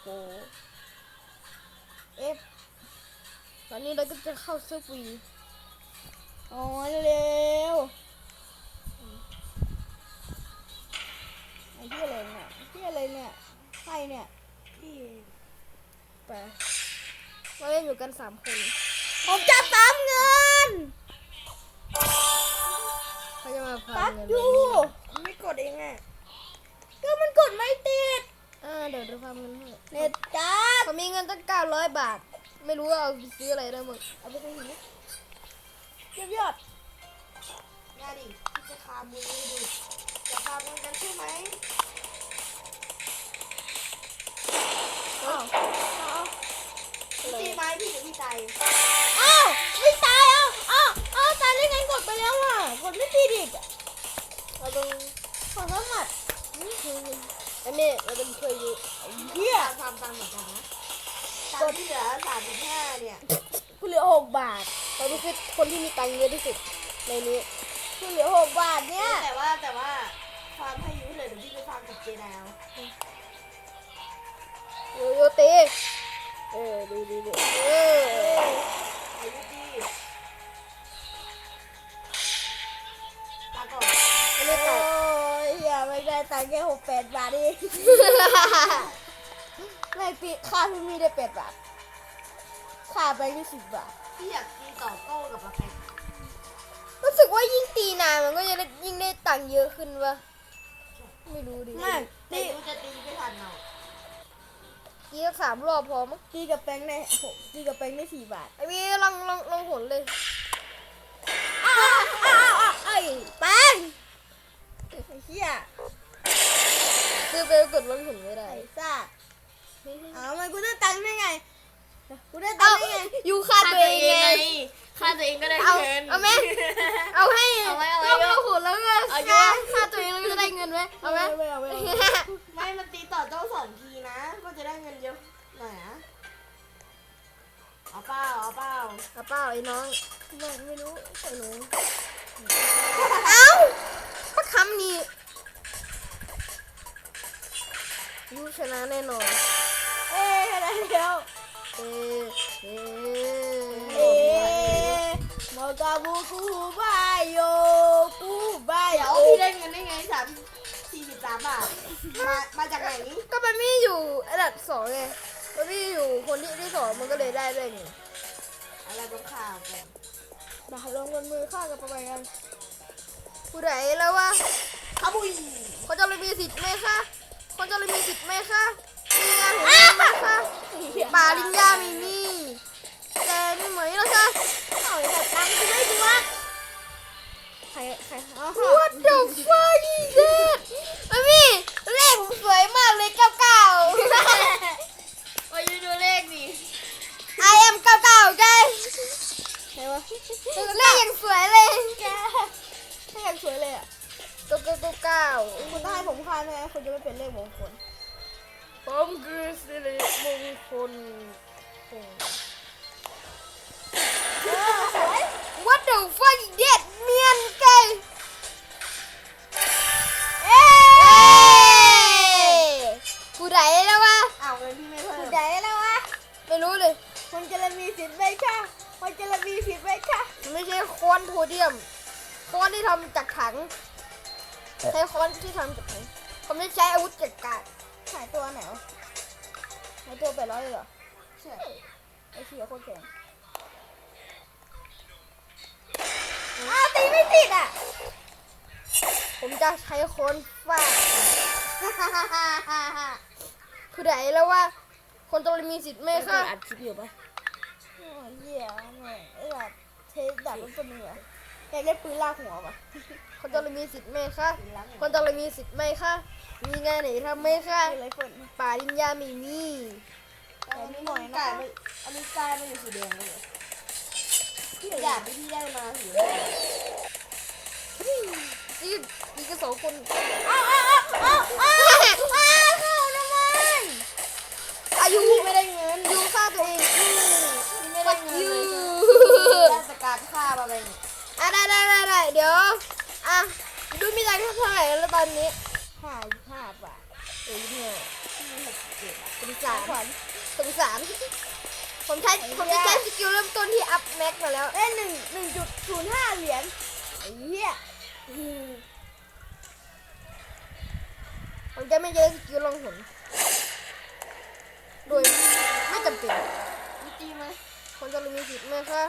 โหเอฟตอนนี้เราก็จะเข้าเซิร์ฟวีอ๋อเร็วไอ้ที่อะไรเนี่ยที่อะไรเนี่ยใครเนี่ยพี่ไปเราเล่นอยู่กันสามคน ผมจะปั๊มเงินเขาจะมาปั๊ตัมดเงินอยู่ไม่กดเองอะก็มันกดไม่ติดอ่าเดี๋ยวดูปั๊มเงินให้เน็ตจัดเขามีเงินตั้งเก้าร้อยบาท ไม่รู้ว่าเอาไปซื้ออะไรได้มั้งเอาไปซื้อหินเยี่ยมยอดมาดิพี่จะคามือให้ดูจะคามือกันใช่ไหมอ้าวเอาพี่ตีไม้พี่เดี๋ยวพี่ตายอ้าวไม่ตายอ้าวอ้าวอ้าวตายได้ไงกดไปแล้วอะกดไม่ติดอีกอะเราต้องขอรหั สอันนี้เราต้องช่วยอยู่เฮียทำตังค์เหมือนกันนะตังค์ที่เหลือสามสิบห้าเนี่ยกูเหลือหกบาทเราต้องคือคนที่มีตังค์เยอะที่สุดในนี้กูเหลือหกบาทเนี่ยแต่ว่าแต่ว่าความให้ยุ้ยเลยเดี๋ยวพี่ไปฟังกับเจดาวโยโยเตเออดีดีดีเอออายุดีตาก่อนอันนี้โอ้ตัดยอย่าไม่ได้ ตังค์แค่หกแปดบาทเองไม่ปีค่าพี่มีได้แปดบาทค่าไปที่สิบบาทพี่อยากตีต่อโต้กับปะแปะรู้สึกว่ายิ่งตีนานมันก็จะได้ยิ่งได้ตังค์เยอะขึ้นวะไม่รู้ดิไม่ตีกูจะตีไม่ทันเอาตีก็สามรอบพอมั้งตีกับแป้งได้หกตีกับแป้งได้สี่บาทไอ้พี่ลองลองลองผลเลยอ้าวอ้าวอ้าวไอ้แป้งไอ้เหี้ย คือไปกดลองผลไม่ได้ไอ้ซ่าอ้าวมันกูได้ตังค์ได้ไง กูได้ตัเอางค์ได้ไงอยู่ค่าตัวเองไงค่าตัวเองก็ได้เอาเงิน เอาไหมเอาให้เอาไว้เอาไว้เราไม่ผลแล้วก็เอาเยค่าอะค่าตัวเองแล้วก็ได้เงินไหมเอาไหมไม่เอาไม่เอาไม่มันตีต่อโต้สองทีนะ ก็จะได้เงินเยอะหน่อยนะเอาเปล่าเอาเปล่าเอาเปล่าไอ้น้องไม่ไม่รู้ไม่รู้ เอ้าพระคำนี้ ยูชนะแน่นอน เอ๊ะอะไรเดียวเอ๊ะเอ๊เอ๊ะะมอกาบูกูบายโยกูบายเดี๋ยวโอพี่ได้เงินได้ไงสามสี่สิบสามบาท มามาจากไหนก็มันไม่อยู่อันดับสองไงมันไม่อยู่คนที่ที่สองมันก็เลยได้เลยไงอะไรต้องข่าวก่อนมาลงบนมือข้ากับประมาณกันผู้ใดแล้ววะขบุยคนจะเลยมีสิทธิ์ไหมคะ คนจะเลยมีสิทธิ์ไหมคะมีงานของคุณไหมคะปาลิญญาไม่มีแต่นี่เหมยแล้วคะเอาไอ้แบบตังค์กูไม่ดูวะใครใครอ๋อ What the fuck is that มันมีเลขสวยมากเลยเก้าเก้าว่ายูดูเลขนี่ I am เก้าเก้าไงไหนวะเลขอย่างสวยเลยแกให้อย่างสวยเลยอะเก้าเก้าเก้าเก้าคุณต้องให้ผมคานใช่ไหมคุณจะไม่เป็นเลขมงคลผมคือสิริมงคลเออสวย What the fuck is that เมียนไก่เอ๊ะผู้ใดแล้ววะอ้าวเงินพี่ไม่เพิ่มผู้ใดแล้ววะไม่รู้เลยคนจะมีสิทธิ์ไหมคะคนจะมีสิทธิ์ไหมคะมันไม่ใช่ค้อนโพเดียมค้อนที่ทำจากถังใช้ค้อนที่ทำจากถัง เขาไม่ใช้อาวุธจัดการหายตัวไหนวะใช้ตัวแปดร้อยเลยเหรอ ใช่ไอ้เสียโคตรแข็งอ้าวตีไม่ติดอะ ผมจะใช้ค้อนฟาดผู้ใดแล้วว่า คนจะมีสิทธิ์ไหมคะอัดคลิปอยู่ปะโอ้ยเหี้ยแม่งไอ้แบบเทสดับรถตัวนึงเหร ออยากได้ปืนลากหัวปะคนจะมีสิทธิ์ไหมคะปืนลากหัวคนจะมีสิทธิ์ไหมคะมีงานไหนทำไหมคะปืนไรเฟิลป่าดินยาไม่มีแต่นี่หน่อยนะกลายเป็นอันนี้กลายเป็นสีแดงเลยเหรอพี่อยากไปที่ได้มาสีแดงนี่นี่ก็สองคนอ้าวอ้าวอ้าวอ้าวอ้าวอ้าวเข้าทำไมอายุพี่ไม่ได้เงินยูฆ่าตัวเองพี่ไม่ได้เงินยูเลยได้สกัดฆ่ามาเลย อะได้ได้ได้ได้เดี๋ยวอะดูมีตังค์เท่าไหร่แล้วตอนนี้ห้าห้าบาทเอ้ยเนี่ยที่หกสิบเจ็ดบาทเป็นสารสงสารผมใช้ผมจะใช้สกิลเริ่มต้นที่อัพแม็กมาแล้วได้หนึ่งหนึ่งจุดศูนย์ห้าเหรียญไอ้เหี้ยผมจะไม่ใช้สกิลลงหนโดยไม่จำเป็นมีตีไหมคนจะมีสิทธิ์ไหมคะ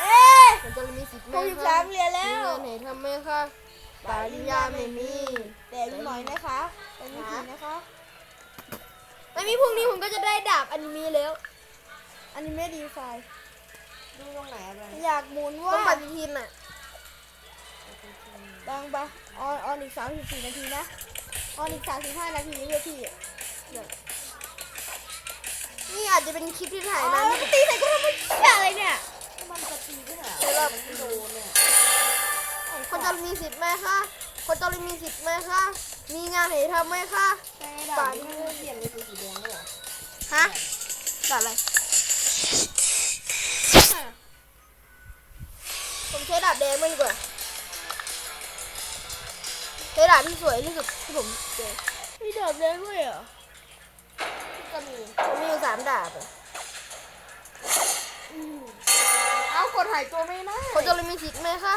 เอ๊ะคนจะมีสิทธิ์ไหมหกสิบคะสามเหรียญแล้มีวเงินไหนทำไหมคะปริญญาไม่มี แต่นิดหน่อยนะคะแต่นิดหน่อยนะคะไม่มีพรุ่งนี้ผมก็จะได้ดาบอนิเมะแล้ว อันนี้ไม่ดีไฟล์ดูตรงไหนอะไรอยากหมุนต้ว่าองปฏิทินอะดังปะออนออนอีกสามสิบสี่นาทีนะ ออนอีกสามสิบห้านาทีเพื่อที่นี่อาจจะเป็นคลิปที่ถ่ายอ๋นาอนที่มันตีใส่กูทำไมเชี่ยอะไรเนี่ย มันจะตีด้วยเหรอใช่ป่ะโดนเนี่ยคนจะมีสิทธิ์ไหมคะคนจะมีสิทธิ์ไหมคะ มีงานไหนทำไหมคะใช่ดาบนี่มันเปลี่ยนเป็นสีแดงเลยเหรอฮะดาบอะไร ผมใช้ดาบแดงมันดีกว่าใช้ดาบที่สวยที่สุดที่ผมเจอมีดาบแดงด้วยเหรอก็มีผมมีอยู่สามดาบอะ เอ้า กดหายตัวไม่ได้คนจะมีสิทธิ์ไหมคะ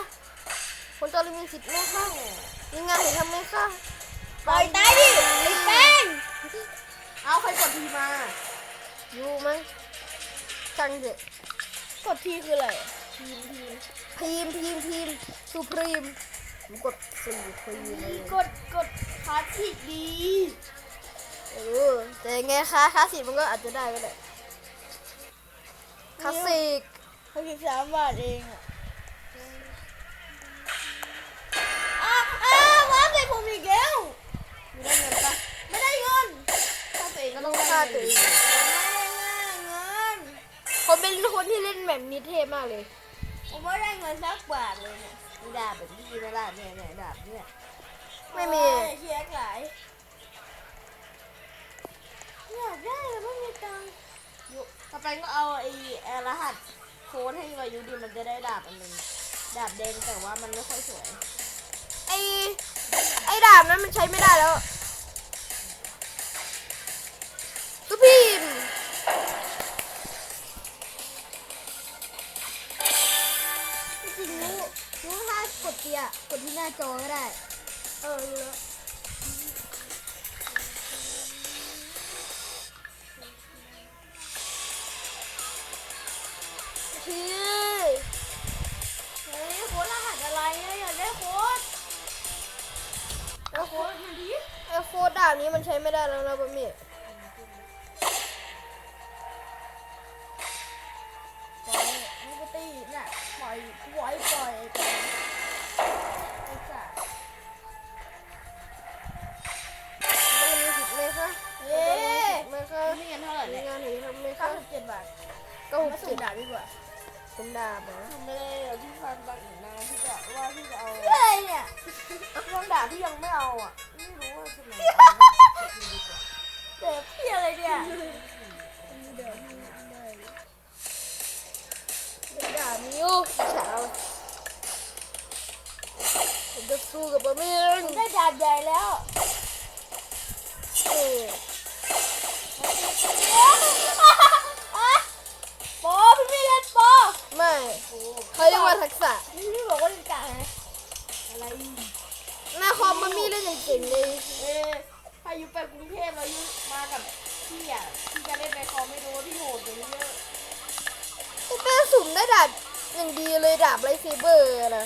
คนจะมีสิทธิ์ไหมคะมีงานไหนทำไหมคะปล่อยตายดิไอ้แป้งเอาใครกดทีมาอยู่ไหมจังเถอะกดทีคืออะไรพีมพีมพีมพีมสุพรีมผมกดสี่พีมเลยกดกดคลาสสิกดีเออแต่ยังไงคะคลาสสิกมันก็อาจจะได้ก็ได้คลาสสิก หกสิบสามบาทเองอะอ้าวอ้าวว้าวใส่ผมอีกแล้วมีได้เงินปะไม่ได้เงินถ้าตัวเองก็ก็ต้ต้อองงได้ฆ่าเงิตัวนเองไม่ได้เงินผมเป็นคนที่เล่นแบบนี้เท่มากเลย ผมไม่ได้เงินสักบาทเลยเนี่ยมีดาบแบบที่ไม่ได้เนี่ยเนี่ยดาบเนี่ยไม่มีโอ้ยเชียร์หลายอยากได้แต่ไม่มีตังค์ยุต่อไปก็เอาไอ้เอ่อรหัส โค้ดให้วายุดิมันจะได้ดาบอันหนึงดาบแดงแต่ว่ามันไม่ค่อยสวย ไอไอดาบนั้นมันใช้ไม่ได้แล้วสุพรีมจริงๆรู้รู้ถ้ากดเกียร์กดที่หน้าจอก็ได้ เออรู้แล้ว อยากได้โค้ดแล้วโค้โค้ดดมาดิไอโค้ดดาบนี้มันใช้ไม่ได้แล้วนะบะหมี่ปล่อยมึงก็ตีน่ะปล่อยปล่อยปล่อยปล่อยไอ้สัสต้องมีสิทธิ์ไหมคะเอ๊ะไหมคะไม่เงินเท่าไหร่มีเนี่ยงานไหนทำไหมเก้าคะสิบเจ็ดบาทก็หกมาสิสุ่บมดาบดีกว่า เป็นดาบเหรอทำไม่ได้เดี๋ยวพี่ฟันบาง นี่ยเรื่องดาบที่ยังไม่เอาอะ ไม่รู้ว่าจะไหนเด็กพี่อะไรเนี่ยเป็นดาบนิ้วเช้าผมจะสู้กับบะหมี่ผมได้ดาบใหญ่แล้วเออโปพี่ไม่เล่นโปไม่เขาเรียกว่าทักษะพี่บอกว่าเล่นกลางไง อะไรหน้าคอมมันมีเล่นอย่างเก่งเลยเอ๊ะพายุไปกรุงเทพแล้วยุมากับพี่อะพี่จะเล่นในคอมไม่รู้ว่าพี่โหดกว่านี้เยอะไอ้แป้สุ่มได้ดาบอย่างดีเลยดาบไรเซเบอร์นะ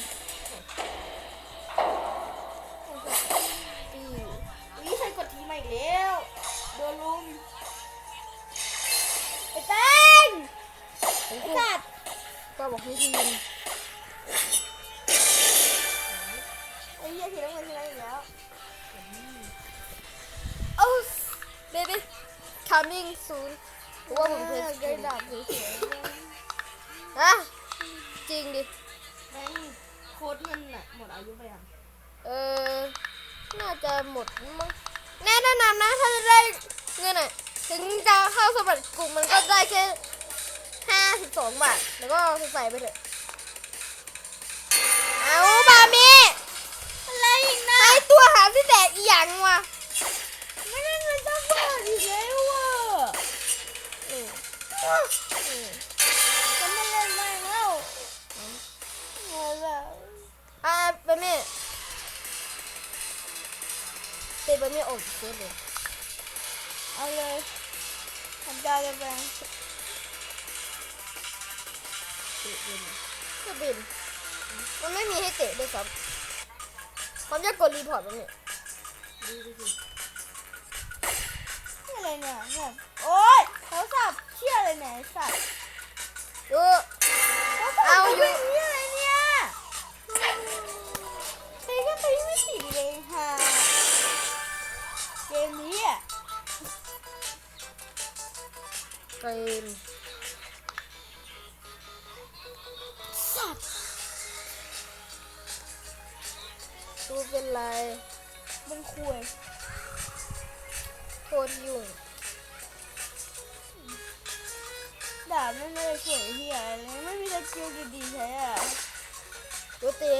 อืมนี่ใครกดทีมาอีกแล้วโดนลุมไอ้แป้งผมไอ้ก็สัตว์ก็บอกให้ทีม เหี้ยทีน้ำเงินชนะอีกแล้วโอ้ baby coming soon เพราะว่าผมเคยได้ดาบสวยฮะจริงดิแม่งโค้ดเงินอะหมดอายุไปยังเออ น่าจะหมดมั้งแน่นอนนะถ้าจะได้เงินอะถึงจะเข้าสมัครกลุ่มมันก็ได้แค่ห้าสิบสองบาท แล้วก็ใส่ไปเถอะามพี่แบกอีหยังวะไม่ได้เงินสักบาทอีกแล้ว่ะจะไม่เล่นไม่แล้วเงินแล้วอะไปเม่เตะไปเม่ออกเสียเลยเอาเลยทำได้เลยแบงเตะบินก็บินมันไม่มีให้เตะด้วยซ้ำ ผมจะกดรีพอร์ตมันเนี่ยนี่อะไรเนี่ยแบบโอ๊ยเขาสับเชี่ยอะไรเนี่ยไอ้สัตว์เออเขาสับเอาอยู่ เป็นเชี่ยอะไรเนี่ยใครก็ตีไม่ติดเลยค่ะเกมนี้อะเกม เป็นไรมันคุยโคตรยุ่งด่าไม่ไม่ได้ช่วยเฮียอะไรเลยไม่มีสกิลดีๆใช้อะดูตี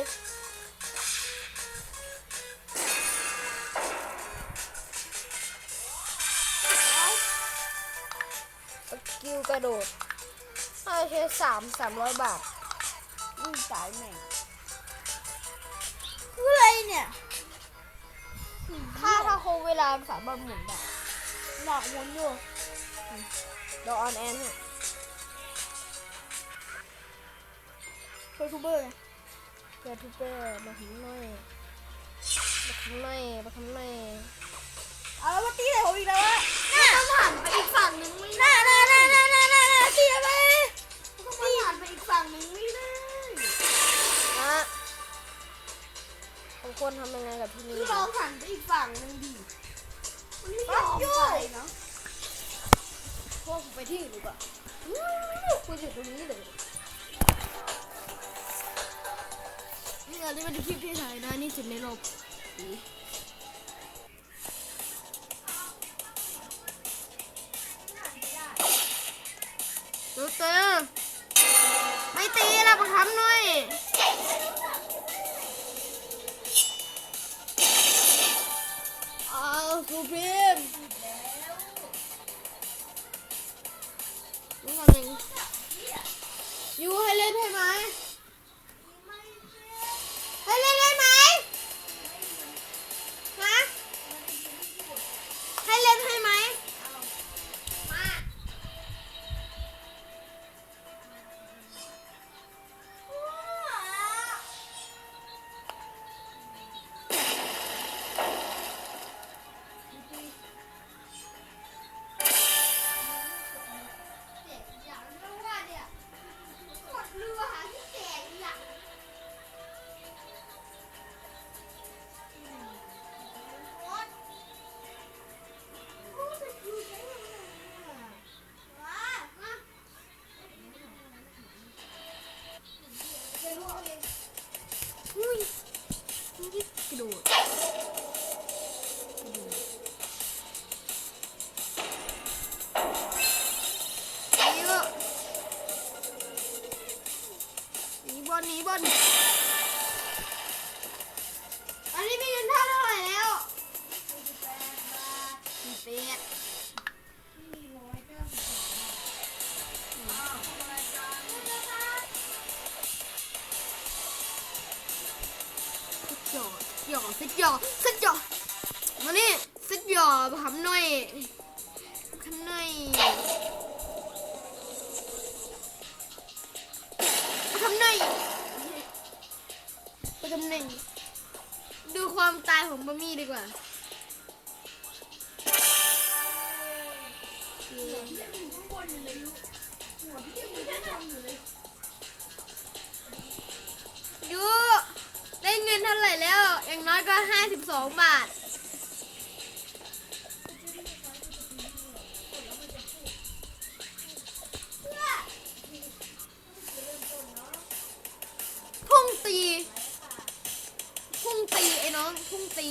สกิลกระโดดถ้าใช้สามสามร้อยบาทวิ่งตายแม่ง ออะไรเนี่ยถ้าถ้าโคงเวลาสามารถหมุนได้หนักหมุนอยู่เดี๋ยวออนแอนให้ยูทูบเบอร์ไงเพื่อทูเปอร์มาทำหน่อยมาทำหน่อยมาทำหน่อยเอาแล้วมาตีใส่ผมอีกแล้วอะน่าต้องผ่านไปอีกฝั่งหนึ่งไม่ได้น่าน่าน่าน่า ควรทำยังไงกับที่นี่คือดีเราผ่านไปอีกฝั่งหนึ่งดิมันไม่ยอมไปเนาะพวกผมไปที่อื่นดีกว่าคุณอยู่ตรงนี้เลยนี่เราได้มาดูคลิปที่ถ่ายได้นี่สุดในโลกดูเตอไม่ตีแล้วมาทำหน่อย อาสุพิมนี่คนหนึ่งยูให้เล่นให้ไหม สุดยอดสุดยอดมานี่สุดยอดทำหน่อยทำหน่อยไปทำหน่อยไปทำหน่อยดูความตายของบะมี่ดีกว่าดู ได้เงินเท่าไหร่แล้ว อย่างน้อยก็ห้าสิบสองบาท พุ่งตี พุ่งตีไอ้น้อง พุ่งตี